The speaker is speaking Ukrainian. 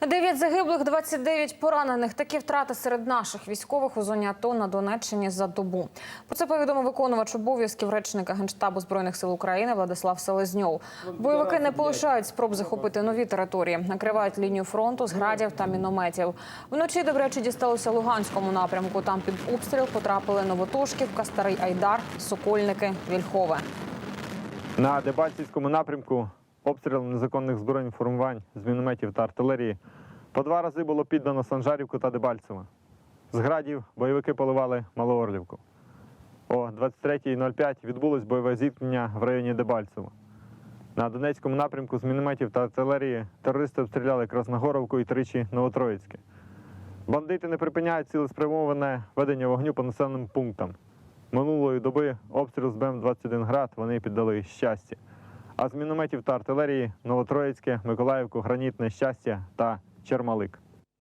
Дев'ять загиблих, 29 поранених. Такі втрати серед наших військових у зоні АТО на Донеччині за добу. Про це повідомив виконувач обов'язків речника Генштабу збройних сил України Владислав Селезньов. Бойовики не полишають спроб захопити нові території, накривають лінію фронту з градів та мінометів. Вночі добряче дісталося Луганському напрямку. Там під обстріл потрапили Новотошківка, Старий Айдар, Сокольники, Вільхове. На Дебальцівському напрямку обстріл незаконних збройних формувань з мінометів та артилерії по два рази було піддано Санжарівку та Дебальцево. З градів бойовики поливали Малоорлівку. О 23.05 відбулось бойове зіткнення в районі Дебальцево. На Донецькому напрямку з мінометів та артилерії терористи обстріляли Красногоровку і тричі Новотроїцьке. Бандити не припиняють цілеспрямоване ведення вогню по населеним пунктам. Минулої доби обстріл з БМ-21 град вони піддали щастя. А з мінометів та артилерії Новотроїцьке, Миколаївку, Гранітне, Щастя та Чермалик.